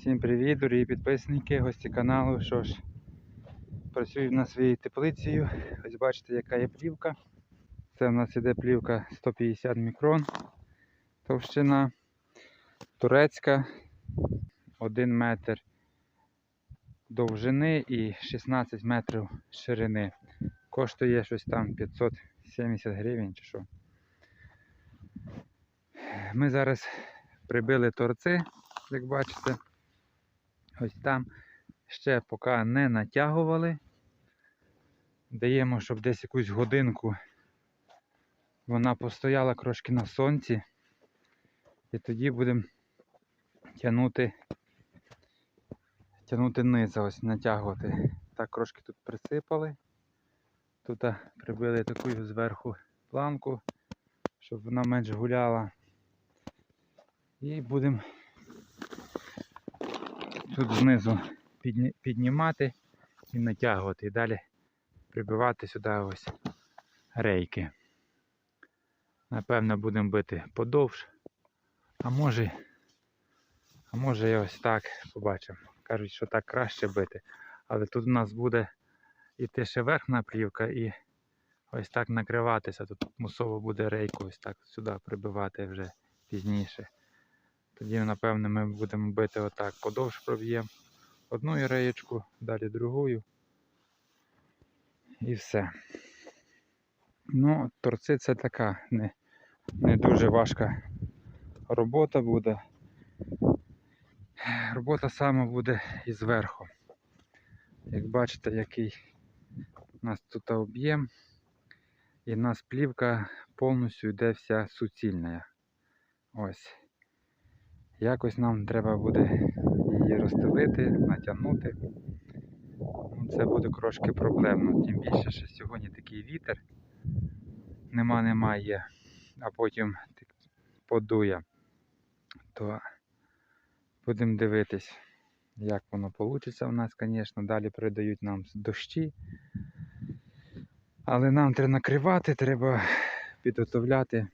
Всім привіт, дорогі підписники, гості каналу. Що ж, працюю на своїй теплицею. Ось бачите, яка є плівка. Це в нас іде плівка 150 мікрон. Товщина. Турецька 1 метр довжини і 16 метрів ширини. Коштує щось там 570 гривень чи що. Ми зараз прибили торци, як бачите. Ось там ще поки не натягували. Даємо, щоб десь якусь годинку вона постояла трошки на сонці. І тоді будемо тягнути, тягнути низ, ось натягувати. Так трошки тут присипали. Тут прибили таку зверху планку, щоб вона менш гуляла. І будемо тут знизу піднімати і натягувати. І далі прибивати сюди ось рейки. Напевно, будемо бити подовж. А може, а може і ось так побачимо. Кажуть, що так краще бити. Але тут у нас буде іти ще верхня плівка і ось так накриватися. Тут мусово буде рейку ось так сюди прибивати вже пізніше. Тоді, напевно, ми будемо бити отак, подовж проб'ємо одну реєчку, далі другую. І все. Ну, торци це така не, не дуже важка робота буде. Робота саме буде і зверху. Як бачите, який у нас тут об'єм. І в нас плівка повністю йде вся суцільна. Ось. Якось нам треба буде її розстелити, натягнути. Ну, Це буде трошки проблемно, тим більше, що сьогодні такий вітер. Нема, немає, а потім подує. То будемо дивитись, як воно вийде у нас, звісно. Далі передають нам дощі. Але нам треба накривати, треба підготовляти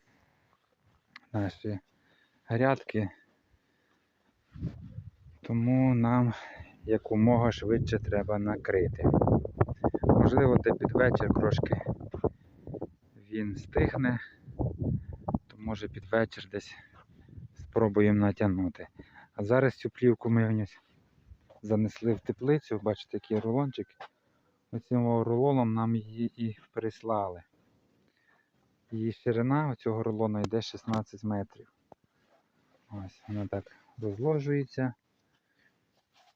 наші грядки. Тому нам якомога швидше треба накрити. Можливо, де під вечір трошки він стихне, то може під вечір десь спробуємо натягнути. А зараз цю плівку ми занесли в теплицю, бачите, який рулончик. Оцим рулоном нам її і прислали. Її ширина цього рулону йде 16 метрів. Ось вона так розложується.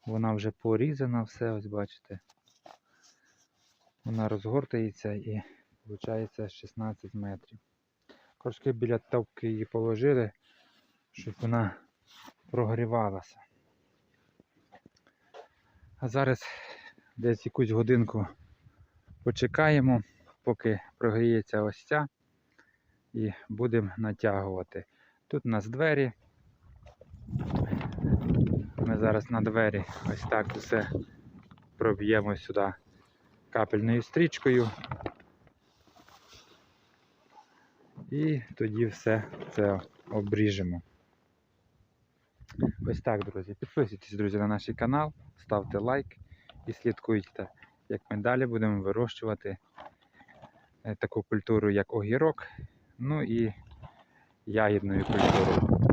Вона вже порізана, все, ось бачите. Вона розгортається і виходить 16 метрів. Трошки біля топки її положили, щоб вона прогрівалася. А зараз десь якусь годинку почекаємо, поки прогріється ось ця, і будемо натягувати. Тут у нас двері. Ми зараз на двері ось так все проб'ємо сюди капельною стрічкою. І тоді все це обріжемо. Ось так, друзі. Підписуйтесь, друзі, на наш канал, ставте лайк і слідкуйте, як ми далі будемо вирощувати е, таку культуру, як огірок, ну і ягідною культурою.